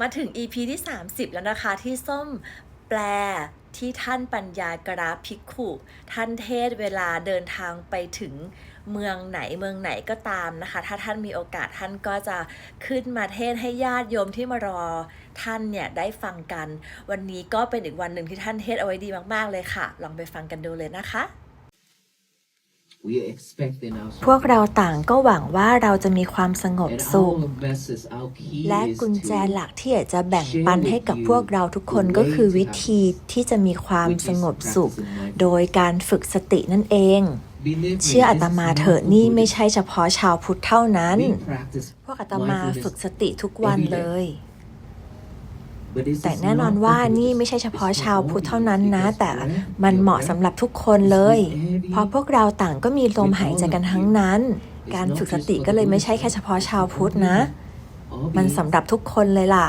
มาถึง EP ที่ 30 แล้วนะคะที่ส้มแปลที่ท่านปัญญากราภิกขุท่านเทศเวลาเดินทางไปถึงเมืองไหนเมืองไหนก็ตามนะคะ ถ้าท่านมีโอกาสท่านก็จะขึ้นมาเทศให้ญาติโยมที่มารอท่านเนี่ยได้ฟังกัน วันนี้ก็เป็นอีกวันหนึ่งที่ท่านเทศเอาไว้ดีมากๆเลยค่ะ ลองไปฟังกันดูเลยนะคะ We expect in our พวกเราต่างก็หวังว่าเราจะมีความสงบ and สุข our message, our key และ is กุญแจ to หลักที่อยากจะแบ่งปันให้กับพวกเราทุกคนก็คือวิธีที่จะมีความ which is สงบสุข practicing mindfulness. โดยการฝึกสตินั่นเอง Believe me, เชื่ออา this ต is มา not เถอะ for นี่ Buddhists. ไม่ใช่เฉพาะชาวพุทธเท่านั้น We practice พวกอาตมา mindfulness ฝึกสติทุกวันเลย but this แต่ is แน่นอน not ว่า for นี่ Buddhists. ไม่ใช่เฉพาะ It's ชาว for พุทธ all เท่านั้นนะ because แต่ breath, มัน your เหมาะ breath สำหรับทุกคนเลย is heavy. เพราะพวกเราต่างก็มีลมหายใจกันทั้งนั้น การฝึกสติก็เลยไม่ใช่แค่เฉพาะชาวพุทธนะ All มัน beings. สำหรับทุกคนเลยล่ะ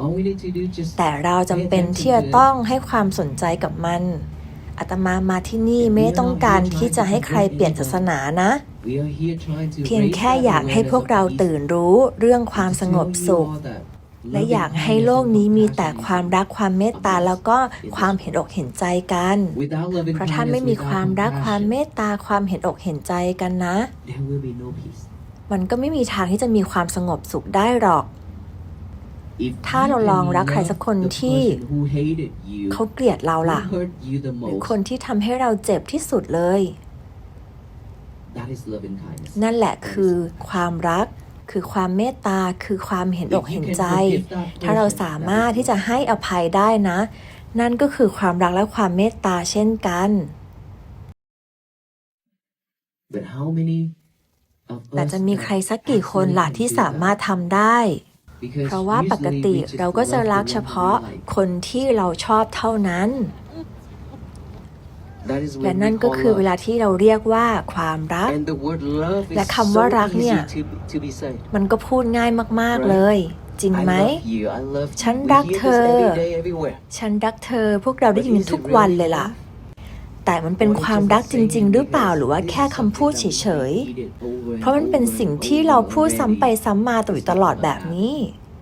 All we need to do just แต่เราจำเป็นที่จะต้องให้ความสนใจกับมันอาตมามาที่นี่ไม่ได้ต้องการที่จะให้ใครเปลี่ยนศาสนานะ we are here trying to เพียง raise แค่ that อยากให้ awareness พวกเรา of peace. ตื่นรู้เรื่องความสงบ To tell you สุข all that และ loving อยากให้ kindness โลก and นี้มีแต่ compassion ความรักความเมตตาแล้วก็ความเห็นอกเห็นใจกัน Without loving เพราะถ้า kindness, ไม่มี without ความรักความ compassion, เมตตาความเห็นอกเห็นใจกันนะ there will be no peace. มันก็ไม่มีทางที่จะมีความสงบสุขได้หรอก If ถ้า you เราลอง can รักใคร love สักคน the ที่ person who hated you, เขาเกลียดเรา who ล่ะ hurt you the หรือ most, คนที่ทำให้เราเจ็บที่สุดเลย that is loving kindness. นั่นแหละคือความรัก คือความเมตตาคือความเห็นอกเห็นใจ ถ้าเราสามารถที่จะให้อภัยได้นะ นั่นก็คือความรักและความเมตตาเช่นกัน But how many of แต่ us จะมี can ใครสักกี่คนล่ะ actually ที่ do สามารถ that? ทำได้ Because เพราะว่าปกติ usually we just เราก็จะ love the รัก one เฉ who we พาะ like. คนที่เราชอบเท่านั้น That is และ what นั่น we ก็ call คือเว love. ลาที่เราเรียกว่าความรัก And the word love is และคำว่า so รักเนี่ย easy to, to be said. มันก็พูดง่ายมาก ๆ เลย จริง I ไหม love you. I love ฉัน you. We รัก hear เธ this อ every day, everywhere. ฉันรักเธอ พวกเราได้ยินทุกวันเลยล่ะแต่มันเป็นความรักจริง ๆ หรือเปล่าหรือว่าแค่คำพูดเฉยๆ เพราะมันเป็นสิ่งที่เราพูดซ้ำไปซ้ำมาตลอดแบบนี้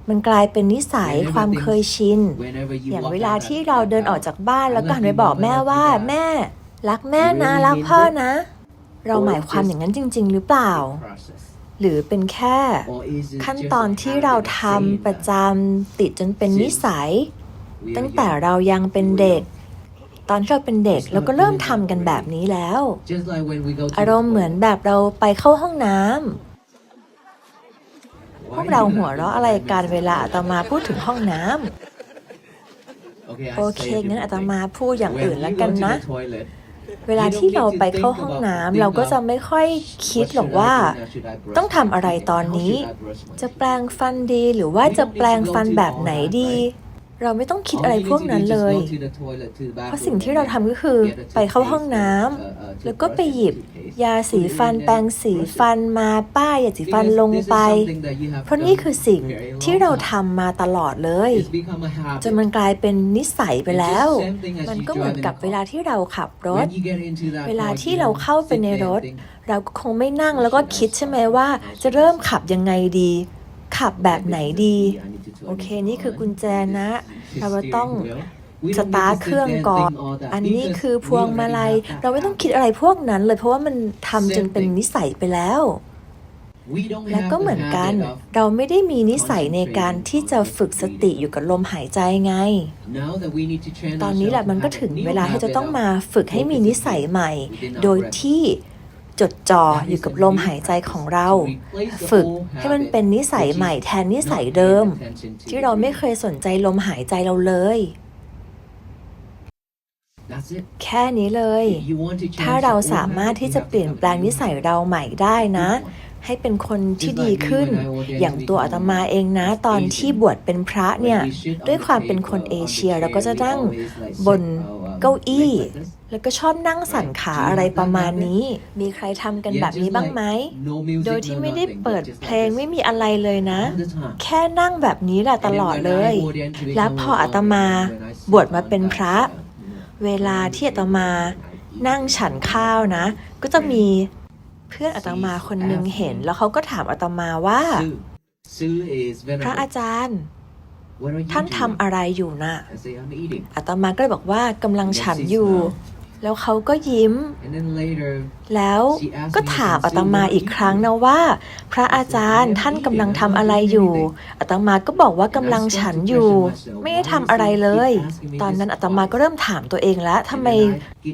มันกลายเป็นนิสัยความเคยชิน อย่างเวลาที่เราเดินออกจากบ้านแล้วก็หันไปบอกแม่ว่า แม่ รักแม่นะ รักพ่อนะ เราหมายความอย่างนั้นจริง ๆ หรือเปล่า หรือเป็นแค่ ขั้นตอนที่เราทำประจำติดจนเป็นนิสัย ตั้งแต่เรายังเป็นเด็กตอนที่เราเป็นเด็กเราก็เริ่มทำกันแบบนี้แล้ว อารมณ์เหมือนแบบเราไปเข้าห้องน้ำ พวกเราหัวเราะอะไรกันเวลาอาตมาพูดถึงห้องน้ำโอเคงั้นอาตมาพูดอย่างอื่นแล้วกันนะ เวลาที่เราไปเข้าห้องน้ำเราก็จะไม่ค่อยคิดหรอกว่า ต้องทำอะไรตอนนี้ จะแปลงฟันดีหรือว่าจะแปลงฟันแบบไหนดี เราไม่ต้องคิดอะไรพวกนั้นเลย เพราะสิ่งที่เราทำก็คือไปเข้าห้องน้ำแล้วก็ไปหยิบ ยาสีฟันแปรงสีฟันมาป้ายยาสีฟันลงไป เพราะนี่คือสิ่งที่เราทำมาตลอดเลยจนมันกลายเป็นนิสัยไปแล้ว มันก็เหมือนกับเวลาที่เราขับรถ เวลาที่เราเข้าไปในรถ เราก็คงไม่นั่งแล้วก็คิดใช่ไหมว่า จะเริ่มขับยังไงดี ขับแบบไหนดี โอเค นี่คือกุญแจนะ เราต้องสตาร์เครื่องก่อน อันนี้คือพวงมาลัย เราไม่ต้องคิดอะไรพวกนั้นเลยเพราะว่ามันทำจนเป็นนิสัยไปแล้ว และก็เหมือนกัน เราไม่ได้มีนิสัยในการที่จะฝึกสติอยู่กับลมหายใจไง ตอนนี้แหละมันก็ถึงเวลาที่จะต้องมาฝึกให้มีนิสัยใหม่ โดยที่ จดจ่ออยู่กับลมหายใจของเรา ฝึกให้มันเป็นนิสัยใหม่แทนนิสัยเดิม ที่เราไม่เคยสนใจลมหายใจเราเลย แค่นี้เลย ถ้าเราสามารถที่จะเปลี่ยนแปลงนิสัยเราใหม่ได้นะ ให้เป็นคนที่ดีขึ้น อย่างตัวอาตมาเองนะตอนที่บวชเป็นพระเนี่ย ด้วยความเป็นคนเอเชียเราก็จะนั่งบนเก้าอี้ แล้วก็ชอบนั่งสั่นขาอะไรประมาณนี้ มีใครทำกันแบบนี้บ้างไหม โดยที่ไม่ได้เปิดเพลงไม่มีอะไรเลยนะ แค่นั่งแบบนี้แหละตลอดเลย แล้วพออาตมาบวชมาเป็นพระ เวลาที่อาตมานั่งฉันข้าวนะ ก็จะมีเพื่อนอาตมาคนหนึงเห็น แล้วเขาก็ถามอาตมาว่า พระอาจารย์ What are you ท่าน doing? ทำอะไรอยู่น่ะ I say I'm eating. อาตมาก็เลยบอกว่ากำลัง And then ฉัน she อยู่ smiled. แล้วเขาก็ยิ้ม And then later, แล้วก็ถามอาตมาอีกครั้งนะว่า พระอาจารย์ท่านกำลังทำอะไรอยู่อาตมาก็บอกว่ากำลังฉันอยู่ ไม่ได้ทำอะไรเลย ตอนนั้นอาตมาก็เริ่มถามตัวเองแล้วทำไม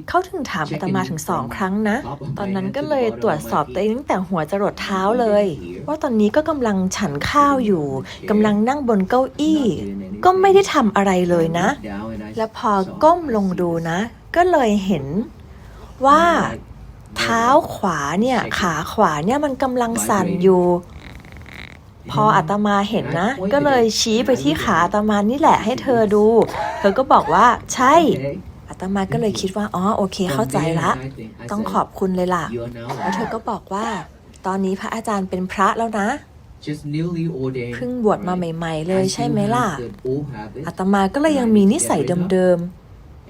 เขาถึงถามอาตมาถึงสองครั้งนะ ตอนนั้นก็เลยตรวจสอบตัวเองตั้งแต่หัวจรดเท้าเลย ว่าตอนนี้ก็กำลังฉันข้าวอยู่กำลังนั่งบนเก้าอี้ ก็ไม่ได้ทำอะไรเลยนะ และพอก้มลงดูนะ ก็เลยเห็นว่าเท้าขวาเนี่ยขาขวาเนี่ยมันกำลังสั่นอยู่ พออาตมาเห็นนะ ก็เลยชี้ไปที่ขาอาตมานี่แหละให้เธอดู เธอก็บอกว่าใช่อาตมาก็เลยคิดว่าอ๋อโอเคเข้าใจละ ต้องขอบคุณเลยล่ะ แล้วเธอก็บอกว่า ตอนนี้พระอาจารย์เป็นพระแล้วนะเพิ่งบวชมาใหม่ ๆ เลยใช่ไหมล่ะอาตมาก็เลยยังมีนิสัยเดิมๆ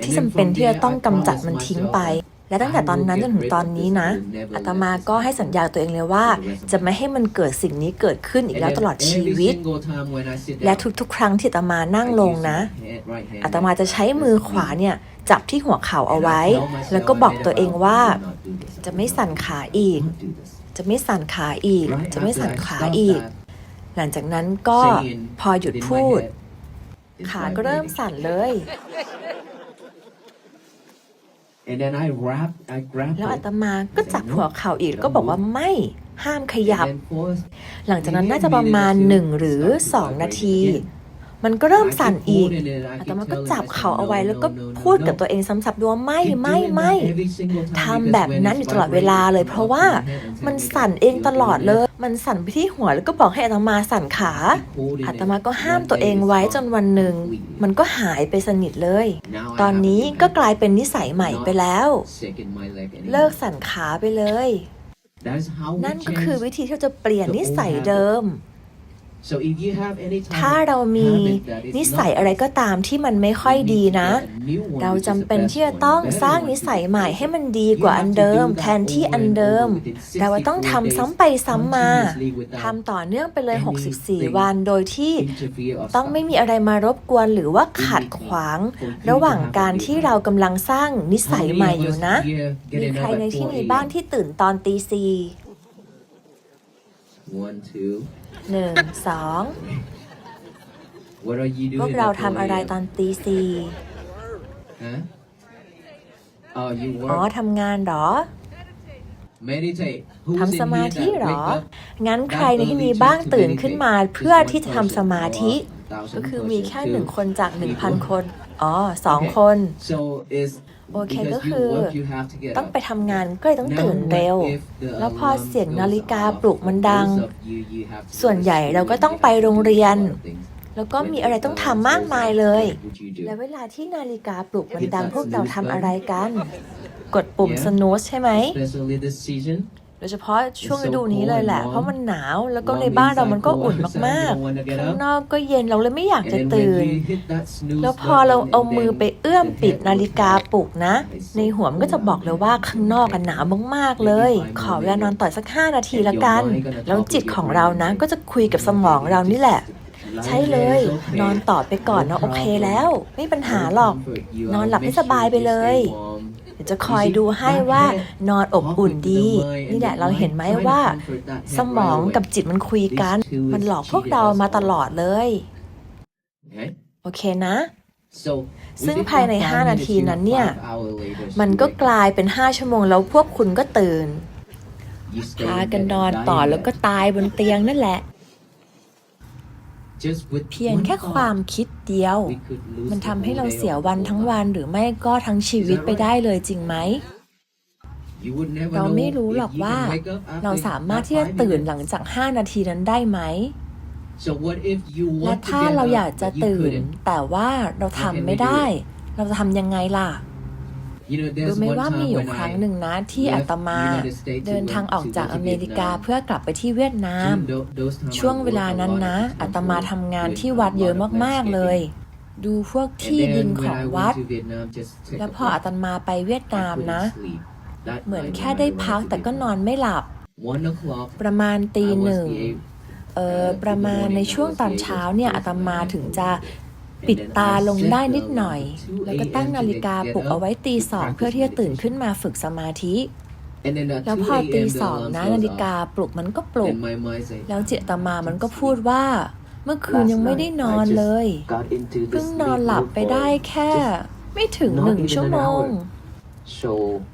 ที่จำเป็นที่จะต้องกำจัดมันทิ้งไป และตั้งแต่ตอนนั้นจนถึงตอนนี้นะอาตมาก็ให้สัญญาตัวเองเลยว่า จะไม่ให้มันเกิดสิ่งนี้เกิดขึ้นอีกแล้วตลอดชีวิต และทุกๆ ครั้งที่อาตมานั่งลงนะอาตมาจะใช้มือขวาเนี่ยจับที่หัวเข่าเอาไว้ แล้วก็บอกตัวเองว่า จะไม่สั่นขาอีก จะไม่สั่นขาอีก จะไม่สั่นขาอีก หลังจากนั้นก็พอหยุดพูด ขาก็เริ่มสั่นเลย แล้วอาตมาก็จับหัวเข่าอีกแล้วก็บอกว่าไม่ห้ามขยับ หลังจากนั้นน่าจะประมาณหนึ่งหรือสองนาที มันก็เริ่มสั่นอีกอาตมาก็จับเขาเอาไว้แล้วก็พูดกับตัวเองซ้ำๆด้วยว่าไม่ไม่ไม่ทำแบบนั้นอยู่ตลอดเวลาเลย เพราะว่ามันสั่นเองตลอดเลย มันสั่นไปที่หัวแล้วก็บอกให้อาตมาสั่นขาอาตมาก็ห้ามตัวเองไว้จนวันหนึ่ง มันก็หายไปสนิทเลย ตอนนี้ก็กลายเป็นนิสัยใหม่ไปแล้ว เลิกสั่นขาไปเลย นั่นก็คือวิธีที่เราจะเปลี่ยนนิสัยเดิม ถ้าเรามีนิสัยอะไรก็ตามที่มันไม่ค่อยดีนะ เราจำเป็นที่จะต้องสร้างนิสัยใหม่ให้มันดีกว่าอันเดิม แทนที่อันเดิม เราต้องทำซ้ำไปซ้ำมาทำต่อเนื่องไปเลย 64 วันโดยที่ต้องไม่มีอะไรมารบกวนหรือว่าขัดขวาง ระหว่างการที่เรากำลังสร้างนิสัยใหม่อยู่นะ มีใครในที่นี้บ้างที่ตื่นตอนตีสี่ One, two. หนึ่งสอง What are you doing? พวกเราทำอะไรตอนตีสี่ Huh? Oh, you อ๋อ work. ทำงานเหรอ Meditate. Who's ทำส in มา here ธิ that เหรอ wake up? งั้นใครในที่นี้บ้างตื่นขึ้นมาเพื่อที่จะทำสมาธิ ก็คือมีแค่หนึ่งคนจากหนึ่งพันคน อ๋อสองคน So is โอเค because ก็ you คือ work, you have to get ต้อง up. ไปทำงานก็เลยต้องตื่นเร็ว Now, what if the แล้วพอ alarm เสียง goes นาฬิกา off? ปลุกมันดัง Most of you, you have to ส่วน go to ใหญ่ school, เราก็ you ต้อง have ไป to โรง do เรียน a lot of things. แล้วก็ When มีอะไร the ต้อง alarm ทำมาก goes มาย off, เลย what would you do? และเวลาที่นาฬิกาปลุกมันดังพวกเราทำอะไรกัน กดปุ่ม Yeah. snooze ใช่ไหม Especially this season. โดยเฉพาะช่วงฤดูนี้เลยแหละ เพราะมันหนาวแล้วก็ในบ้านเรามันก็อุ่นมากๆ ข้างนอกก็เย็นเราเลยไม่อยาก And จะ then ตื่น when you hit that snooze แล้วพอเรา button เอา and มือ then ไปเอื้อม the ปิด head นาฬิกา goes ปลุกนะ It's so ในหัวมันก็จะบอกเลยว่าข้างนอกกันหนาวมากๆเลย ขอเวลานอนต่อสัก 5 นาทีละกัน แล้วจิตของเรานะ ก็จะคุยกับสมองเรานี่แหละใช่เลย นอนต่อไปก่อนนะโอเคแล้ว ไม่มีปัญหาหรอก นอนหลับให้สบายไปเลยเดี๋ยว จะคอยดูให้ว่านอนอบอุ่นดี นี่แหละเราเห็นไหมว่า สมองกับจิตมันคุยกัน มันหลอกพวกเรามาตลอดเลย โอเคนะ ซึ่งภายใน 5 นาทีนั้นเนี่ย มันก็กลายเป็น 5 ชั่วโมงแล้วพวกคุณก็ตื่นพากันนอนต่อแล้วก็ตายบนเตียงนั่นแหละ เพียงแค่ความคิดเดียว มันทำให้เราเสียวันทั้งวันหรือไม่ก็ทั้งชีวิตไปได้เลยจริงไหม เราไม่รู้หรอกว่า เราสามารถที่จะตื่นหลังจาก 5 นาทีนั้นได้ไหมและถ้าเราอยากจะตื่น แต่ว่าเราทำไม่ได้ เราจะทำยังไงล่ะ รู้ไหมว่ามีอยู่ครั้งหนึ่งนะที่อาตมาเดินทางออกจากอเมริกาเพื่อกลับไปที่เวียดนาม ช่วงเวลานั้นนะอาตมาทำงานที่วัดเยอะมากๆเลย ดูพวกที่ดินของวัด แล้วพออาตมาไปเวียดนามนะ เหมือนแค่ได้พักแต่ก็นอนไม่หลับ ประมาณตีหนึ่งเออประมาณในช่วงตอนเช้าเนี่ยอาตมาถึงจะ ปิดตาลงได้นิดหน่อย แล้วก็ตั้งนาฬิกาปลุกเอาไว้ตีสองเพื่อที่จะตื่นขึ้นมาฝึกสมาธิ แล้วพอตีสองนะนาฬิกาปลุกมันก็ปลุก แล้วเจตมามันก็พูดว่า เมื่อคืนยังไม่ได้นอนเลยเพิ่งนอนหลับไปได้แค่ ไม่ถึงหนึ่งชั่วโมง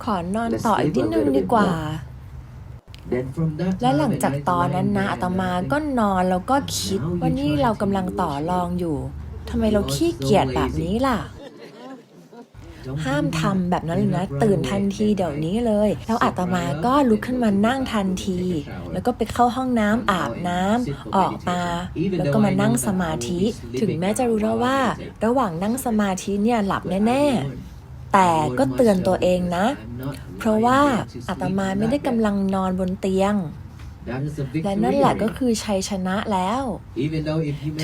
ขอนอนต่ออีกนิดนึงดีกว่าและหลังจากตอนนั้นนะอาตมาก็นอนแล้วก็คิดว่านี่เรากำลังต่อรองอยู่ำไมเราขี้เกียจแบบนี้ล่ะ ห้ามทำแบบนั้นเลยนะ ตื่นทันทีเดี๋ยวนี้เลย แล้วอาตมาก็ลุกขึ้นมานั่งทันที แล้วก็ไปเข้าห้องน้ำอาบน้ำออกมา แล้วก็มานั่งสมาธิ ถึงแม้จะรู้แล้วว่า ระหว่างนั่งสมาธิเนี่ยหลับแน่ๆแต่ก็เตือนตัวเองนะ เพราะว่าอาตมาไม่ได้กำลังนอนบนเตียง และนั่นแหละก็คือชัยชนะแล้ว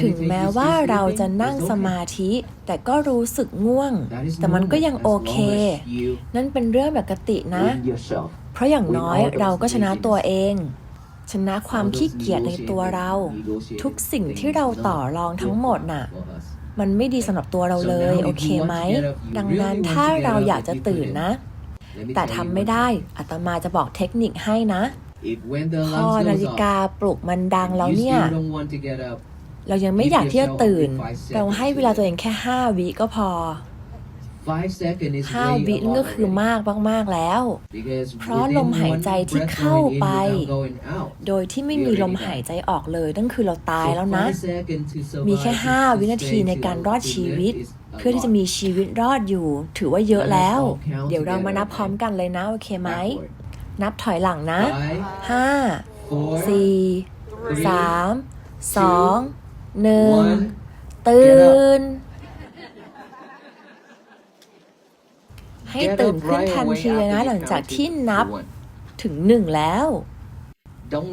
ถึงแม้ว่าเราจะนั่งสมาธิ แต่ก็รู้สึกง่วง แต่มันก็ยังโอเค นั่นเป็นเรื่องปกตินะ เพราะอย่างน้อยเราก็ชนะตัวเอง ชนะความขี้เกียจในตัวเรา ทุกสิ่งที่เราต่อรองทั้งหมดน่ะ มันไม่ดีสำหรับตัวเราเลย โอเคไหม ดังนั้นถ้าเราอยากจะตื่นนะ แต่ทำไม่ได้อาตมาจะบอกเทคนิคให้นะ พอนาฬิกาปลุกมันดังแล้วเนี่ย เรายังไม่อยากที่จะตื่น เราให้เวลาตัวเองแค่5วิก็พอ5วินั่นก็คือมากมากๆแล้ว เพราะลมหายใจที่เข้าไป โดยที่ไม่มีลมหายใจออกเลยนั่นคือเราตายแล้วนะ มีแค่5วินาทีในการรอดชีวิต เพื่อที่จะมีชีวิตรอดอยู่ ถือว่าเยอะแล้ว เดี๋ยวเรามานับพร้อมกันเลยนะ โอเคไหม นับถอยหลังนะ ห้า สี่ สาม สอง หนึ่ง ตื่น ให้ตื่นขึ้นทันทีเลยนะ หลังจากที่นับถึงหนึ่งแล้ว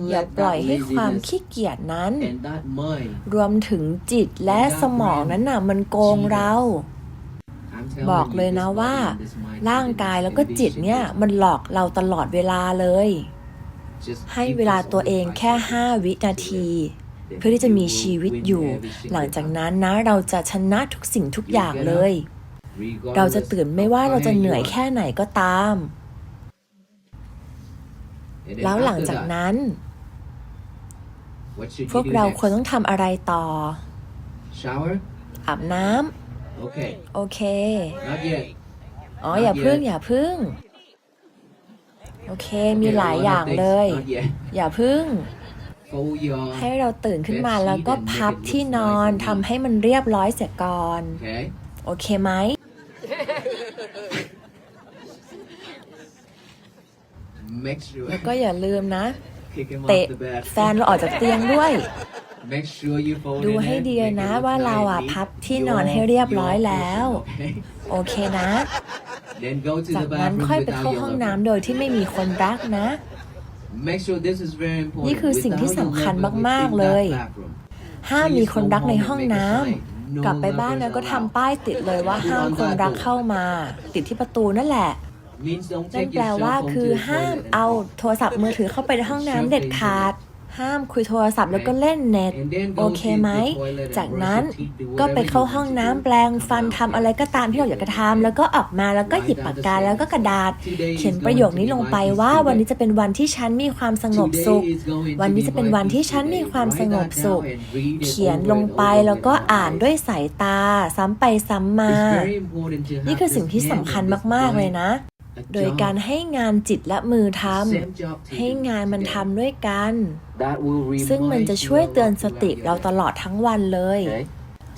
อย่าปล่อยให้ความขี้เกียจนั้น รวมถึงจิตและสมองนั้นน่ะมันโกงเรา บอกเลยนะว่า ร่างกายแล้วก็จิตเนี่ยมันหลอกเราตลอดเวลาเลย ให้เวลาตัวเองแค่ 5 วินาที เพื่อที่จะมีชีวิตอยู่ หลังจากนั้นนะเราจะชนะทุกสิ่งทุกอย่างเลย เราจะตื่นไม่ว่าเราจะเหนื่อยแค่ไหนก็ตาม แล้วหลังจากนั้น พวกเราควรต้องทำอะไรต่ออาบน้ำ Okay, โอเค not yet. อ๋อ อย่าพึ่ง อย่าพึ่ง โอเค มีหลายอย่างเลย Not yet. อย่าพึ่ง Fold your ให้เราตื่นขึ้นมาแล้วก็พับที่นอนทำให้มันเรียบร้อยเสียก่อน Okay. โอเคไหม Make sure แล้วก็อย่าลืมนะ kick him เตะ off the bed. แฟนเราออกจากเตียงด้วย Make sure you fold ดู in ให้ it. ดี Make นะ it look ว่าเรา nice, อะ neat. พับที่ Your- นอนให้เรียบร้อย your แล้ว portion, okay? โอเคนะ Then go to จาก the นั้น bathroom ค่อยไป without เข้า your ห้อง lover. น้ำโดยที่ไม่มีคนรักนะ Make sure this is very important. นี่คือสิ่งที่สำคัญ Without your lover มาก within ๆเลย that bathroom. ห้ามมีคนรักใน Please go ห้อง home and น้ make a sign. No ำกลับไปบ้าน lovers แล้วก็ allowed. ทำป้ายติดเลยว่าห้ามคนรักเข้ามา ติดที่ประตูนั่นแหละ Means don't นั่น take แปล your ว่า cell phone คือ to the ห้าม toilet. เอาโทรศัพท์มือถือเข้าไปในห้องน้ำเด็ดขาด ห้ามคุยโทรศัพท์แล้วก็เล่นเน็ต And then โอ go เค to ไหม the toilet and จาก brush นั้น your teeth, do ก็ไป whatever เข้า you ห้อง want to น้ำ do. แปลงฟันทำอะไรก็ตามที่เราอยากจะทำแล้วก็ออกมาแล้วก็หยิบปากกาแล้วก็กระดาษ เขียนประโยคนี้ลงไปว่าวันนี้จะเป็นวันที่ฉันมีความสงบสุข Today is going to วันนี้ be จะเป็น my วันที่ peaceful ฉันมี day. ความ Write สงบ that สุข down and read it เขียน over ลง and ไป over แล้วก็ with your อ่าน eyes. ด้วยสายตา ซ้ำไปซ้ำมา It's very important to have นี่คือสิ่ง this ที่ hand สำคัญ and this มาก ๆ เลย mind. นะ A โดย job. การให้งานจิตและมือท Same job ำ to ให้ do งานมัน together. ทำด้วยกัน That will ซึ่งมัน remind จะ you ช่วย of เตือน what ส you ติ have เรา done. ตลอดทั้งวันเลย Okay?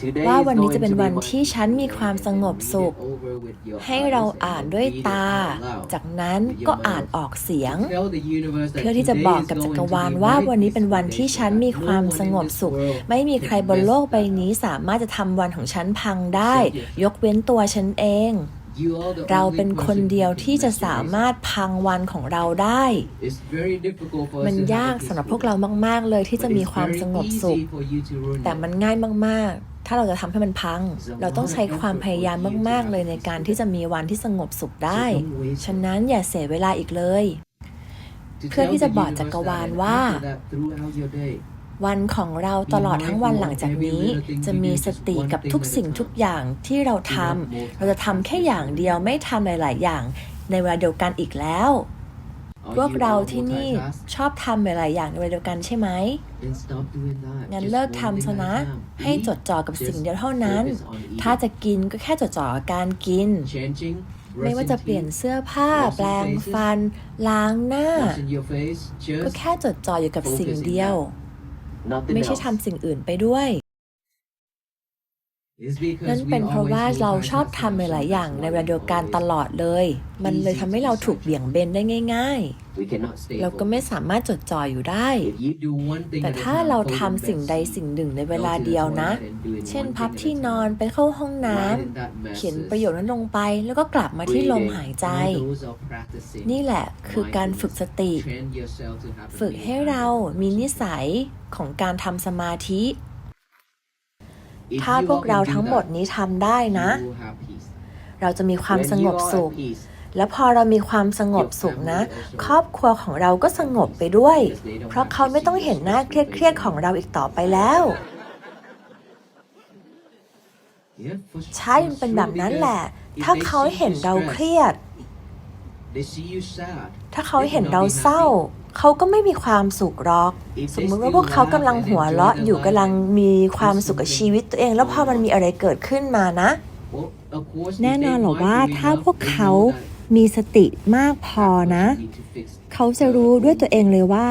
Today ว่า is วันนี้ going จะเป็น to be วัน my ที่ฉันมีความสงบสุข Read it over with your ให้เรา eyes and อ่านด้วย read it ตา out loud. จากนั้นก็อ่านออกเสียง Tell the universe that เพื่อที่จะ today บอก is กับจั going กร to วาล be ว่า my วันนี้เป็น peaceful วัน day ที่ฉัน that มี no ความ one ส in งบ this สุข world ไม่มีใคร can บน mess โลกใบ up. นี้สามารถจะทำวันของฉันพังได้ ยกเว้นตัวฉันเอง You are the เรา only เป็นคน person เดียว who can ที่จะ mess your สา days มารถพังวันของเราได้ It's very difficult for us มัน to have ยาก a สำหรับ peaceful พวกเรามาก ๆ เลยที่ day. จะ But มี it's ความ very สงบสุข easy for you to ruin แต่ it. มันง่ายมาก ๆถ้าเราจะทำให้มันพัง เราต้องใช้ความพยายามมาก ๆ เลยในการที่จะมีวันที่สงบสุขได้ ฉะนั้นอย่าเสียเวลาอีกเลย To เพื่อ tell ที่จะ the บอก universe จักรวาล that and ว่า after that, throughout your day, วันของเราตลอดทั้งวันหลังจากนี้ จะมีสติกับทุกสิ่งทุกอย่างที่เราทำเราจะทำแค่อย่างเดียวไม่ทำหลาย ๆ อย่าง ในเวลาเดียวกันอีกแล้ว Are พวก you เรา all ที่นี่ multitask? ชอบทำหลาย ๆ อย่างในเวลาเดียวกันใช่ไหม Then stop doing that. งั้น Just เลิก one ทำ thing ซะ at a นะ time. ให้ Eat, จดจ่อกับสิ่งเดียวเท่านั้น focus on eating. ถ้าจะกินก็แค่จดจ่อกับการกิน Changing, ไม่ว่าจะ brushing เปลี่ยน teeth, เสื้อผ้าแปลงฟัน ล้างหน้า washing your face, ก็ just แค่จดจ่ออยู่กับสิ่งเดียว Nothing ไม่ใช่ else. ทำสิ่งอื่นไปด้วย It's because นั่น we เป็นเพราะ always ว่าเราชอบ multitask ทำหลายๆอย่าง ในเวลาเดียวกัน always ตลอดเลย มันเลยทำให้เราถูกเบี่ยงเบนได้ง่าย We cannot stay ๆ เราก็ไม่สามารถจดจ่ออยู่ได้ If you do one thing แต่ at a ถ้า time, เรา hold ทำ your สิ่ง best ใด seat. สิ่งหนึ่งในเว Go ลา to the เดียวนะ toilet and do it เช่น one พับ thing at ที่ a นอน time. ไปเข้าห้องน้ Write in that ำเขียน message. ประโยคนั้นลงไป แล้วก็กลับมาที่ลมหายใจ All those are practicing นี่แหละคือการฝึกสติ Train yourself to have a ฝึกให้ meaningful เรามีนิสัยของการทำสมาธิ If ถ้า you พวก all เรา can do ทั้งหมด that, นี้ทำได้นะ you will have peace. เราจะมีความ When สง you บ are at สุข peace, และพอเรามีความสงบสุขนะ ครอบครัวของเราก็สงบไปด้วย เพราะเขาไม่ต้องเห็นหน้าเครียดๆของเราอีกต่อไปแล้ว Yeah, for ใช่มันเป็นแบบนั้นแหละ ถ้าเขาเห็นเราเครียด They see you sad. ถ้าเขาเห็นเราเศร้า เขาก็ไม่มีความสุขหรอก สมมติว่าพวกเขากำลังหัวเราะอยู่กำลังมีความสุขกับชีวิตตัวเอง แล้วพอมันมีอะไรเกิดขึ้นมานะ Well, of course, if แน่นอน they หรอ mind ว่า you ถ้า enough, พวก they เขา know that มีสติมากพอนะ เขาจะรู้ด้วยตัวเองเลยว่า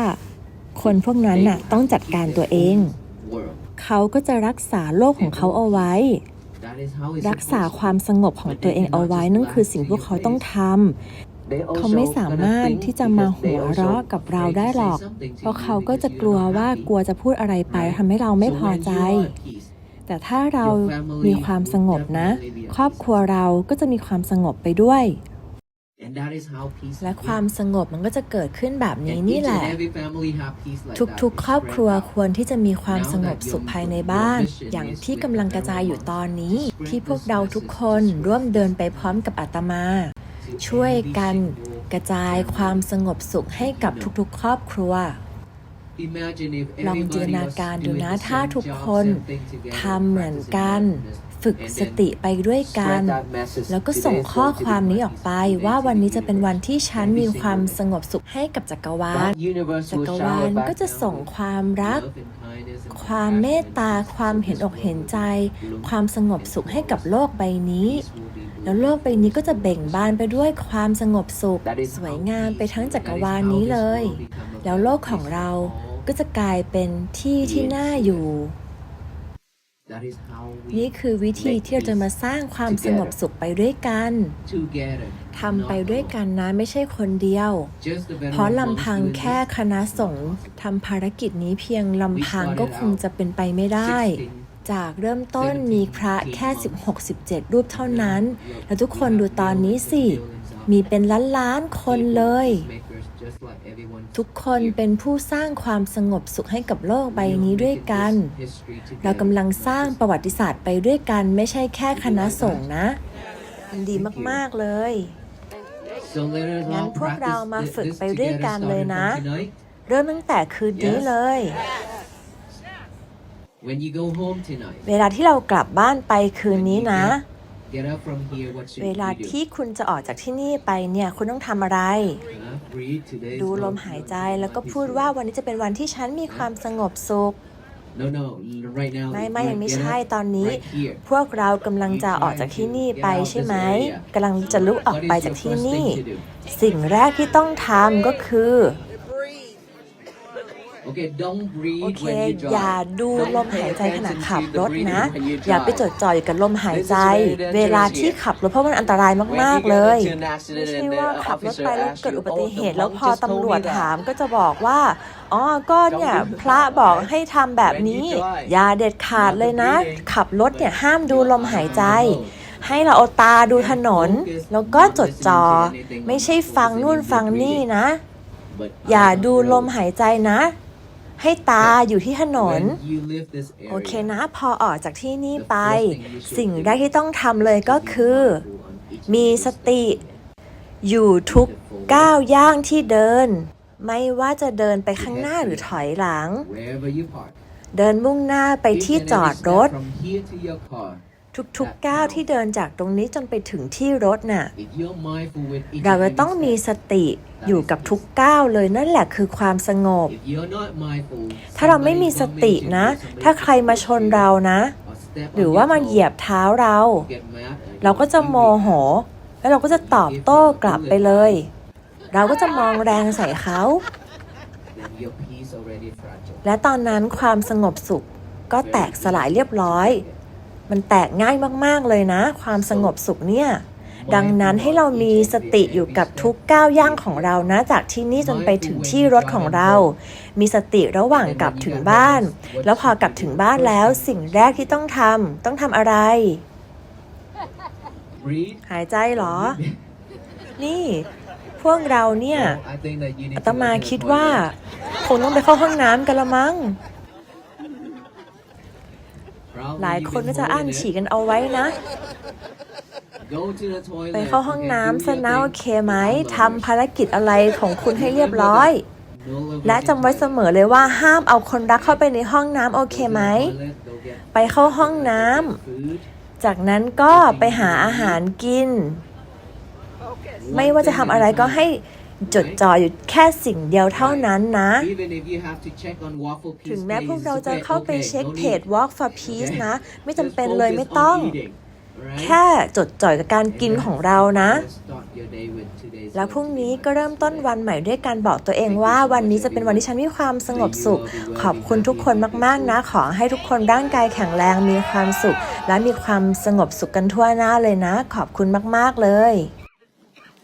คนพวกนั้นน่ะต้องจัดการตัวเอง เขาก็จะรักษาโลกของเขาเอาไว้ รักษาความสงบของตัวเองเอาไว้นั่นคือสิ่งพวกเขาต้องทำเขาไม่สามารถที่จะมาหัวเราะกับเราได้หรอก เพราะเขาก็จะกลัวว่ากลัวจะพูดอะไรไปทำให้เราไม่พอใจแต่ถ้าเรามีความสงบนะ ครอบครัวเราก็จะมีความสงบไปด้วย และ is ความ built. สงบมันก็จะเกิดขึ้นแบบ And นี้ each นี่แหละ and every family have peace like ทุก that. ๆครอบครัว Spread out. ควรที่จะมีความสงบสุขภายในบ้าน อย่างที่กำลังกระจายอยู่ตอนนี้ ที่พวกเราทุกคนร่วมเดินไปพร้อมกับอาตมา To ช่วย every กัน single กระจายความสงบสุขให้กับทุกๆ ครอบครัว Imagine if ลอง everybody จินตนา was การดู doing นะ the ถ้า same ทุก job, คน same thing together, ทำเหมือนกัน practicing ฝึก mindfulness, สติไปด้วยกัน spread that message แล้วก็ today ส่ง is ข้อ going to ความ be นี้ออกไปว่าวันนี้จะเป็นวันที่ฉันมีความสงบสุขให้กับจักรวาล that universe จั will กรวา shower ล back ก็จะ down ส่ง with ความรัก love and kindness and ความเมตตา ความเห็นอกเห็นใจ ความสงบสุขให้กับโลกใบนี้ peace will be แล้วโลกใบนี้ก็จะเบ่งบานไปด้วยความสงบสุข That is สวยงามไปทั้งจักรวาลนี้เลย แล้วโลกของเราก็จะกลายเป็นที่ที่น่าอยู่ That is how we นี่คือวิธีที่เราจะมาสร้างความสงบสุขไปด้วยกัน together ทำไปด้วยกันนะไม่ใช่คนเดียว Just the veteran เพราะ monks ลำพัง doing แค่ this คณะสงฆ์ทำภารกิจนี้เพียงลำพังก็คงจะเป็นไปไม่ได้16จากเริ่มต้นมีพระแค่ 16-17 รูปเท่านั้น แล้วทุกคนดูตอนนี้สิ มีเป็นล้านล้านๆคนเลย just like everyone ทุกคนเป็นผู้สร้างความสงบสุขให้กับโลกใบนี้ด้วยกัน เรากำลังสร้างประวัติศาสตร์ไปด้วยกันไม่ใช่แค่คณะสงฆ์นะ มันดีมาก ๆ เลย งั้นพวกเรามาฝึกไปด้วยกันเลยนะ เริ่มตั้งแต่คืนนี้เลย When you go home tonight เวลาที่เรากลับบ้านไปคืนนี้นะ get up from here what should เวลา you do ที่คุณจะออกจากที่นี่ไปเนี่ย คุณต้องทำอะไร Huh? Breathe. Today is ดูล not มหายใจ your แล้วก็ peaceful พูดว่าวันนี้จะเป็นวันที่ฉันมีความสงบสุข No no right now ไม่ไม่ like, ยังไม่ get ใช่ up ตอนนี้ right here พวกเรากำลังจะออกจากที่นี่ไปใช่ไหมกำลังจะลุกออกไปจากที่นี่ สิ่งแรกที่ต้องทำก็คือ Okay don't โอ breathe เค when you อย่า drive ดูลมหายใจขณะขับรถนะ อย่าไปจดจ่ออยู่กับลมหายใจ เวลาที่ขับรถเพราะมันอันตรายมาก ๆ เลยไม่ใช่ว่าขับรถไปแล้วเกิดอุบัติเหตุ แล้วพอตำรวจถามก็จะบอกว่าอ๋อก็เนี่ยพระบอกให้ทำแบบนี้ อย่าเด็ดขาดเลยนะ ขับรถเนี่ยห้ามดูลมหายใจให้เราเอาตาดูถนน แล้วก็จดจอ่อไม่ใช่ฟังนู่นฟังนี่นะ But อย่า on the ดูลม road, หายใจนะ ให้ตาอยู่ที่ถนน when you leave this โอเค area, นะพอออกจากที่นี่ the ไป first thing you should สิ่ง do แรกที่ต้องทำเลยก็คือ on each มี step. สติ อยู่ทุกก้าวย่างที่เดิน ไม่ว่าจะเดินไปข้างหน้าหรือถอยหลัง Wherever you park. เดินมุ่งหน้าไปที่ Each and จอด every ร step ถ From here to your car. ทุกๆก้าวที่เดินจากตรงนี้จนไปถึงที่รถน่ะ If you're mindful with each เรา and จะ every ต้องมี step, สติอยู่กับทุกก้าวเลยนั่นแหละคือความสงบ if you're not mindful, ถ้าเราไม่มีสตินะ ถ้าใครมาชนเรานะ or step หรือ on ว่า your มา toe, เหยียบเท้าเรา get mad and เราก็จะ get โม angry. โห แล้วเราก็จะตอบโต้กลับไปเลย เราก็จะมองแรงใส่เขา Then your peace already fragile. และตอนนั้นความสงบสุขก็แตกสลายเรียบร้อย มันแตกง่ายมากๆเลยนะ ความสงบสุขเนี่ย ดังนั้นให้เรามีสติอยู่กับทุกก้าวย่างของเรานะ จากที่นี่จนไปถึงที่รถของเรา มีสติระหว่างกลับถึงบ้าน แล้วพอกลับถึงบ้านแล้วสิ่งแรกที่ต้องทำต้องทำอะไร Breathe. หายใจเหรอ นี่ พวกเราเนี่ย I think that you need อา to ตมา go to the คิดว่า toilet. คงต้องไปเข้าห้องน้ำกันละมั้ง Probably หลาย you've คน been ก็จะอ่าน holding it. ฉี่กันเอาไว้นะ Go to the toilet. ไปเข้าห้อง Okay, น้ำ do ซะ your นะ thing. โอเคไหม Without ทำภารกิจอะไรของคุณให้เรียบร้อย No longer และจำไว้เสมอเลยว่าห้ามเอาคนรักเข้าไปในห้องน้ำโอเคไหม toilet, go get ไปเข้าห้องน้ำ food. จากนั้นก็ไปหาอาหารกิน ไม่ว่าจะทำอะไรก็ให้ จดจ่ออยู่แค่สิ่งเดียวเท่านั้นนะ Even if you have to check on Waffle Peace ถึงแม้ page, พวกเรา it's จะ okay, เข้าไป okay, เช็ค no เพ need. จ Walk for Peace นะ ไม่จำ Just เป็นเลย focus ไม่ on ต้อง eating, alright? แค่จดจ่อยกับการกินของเรานะ Start your day with today's แล้วพรุ่งนี้ก็เริ่มต้นวันใหม่ด้วยการบอกตัวเองว่าวันนี้จะเป็นวันที่ฉันมีความสงบสุข ขอบคุณทุกคนมากๆนะ ขอให้ทุกคนร่างกายแข็งแรงมีความสุข และมีความสงบสุขกันทั่วหน้าเลยนะ ขอบคุณมากๆเลย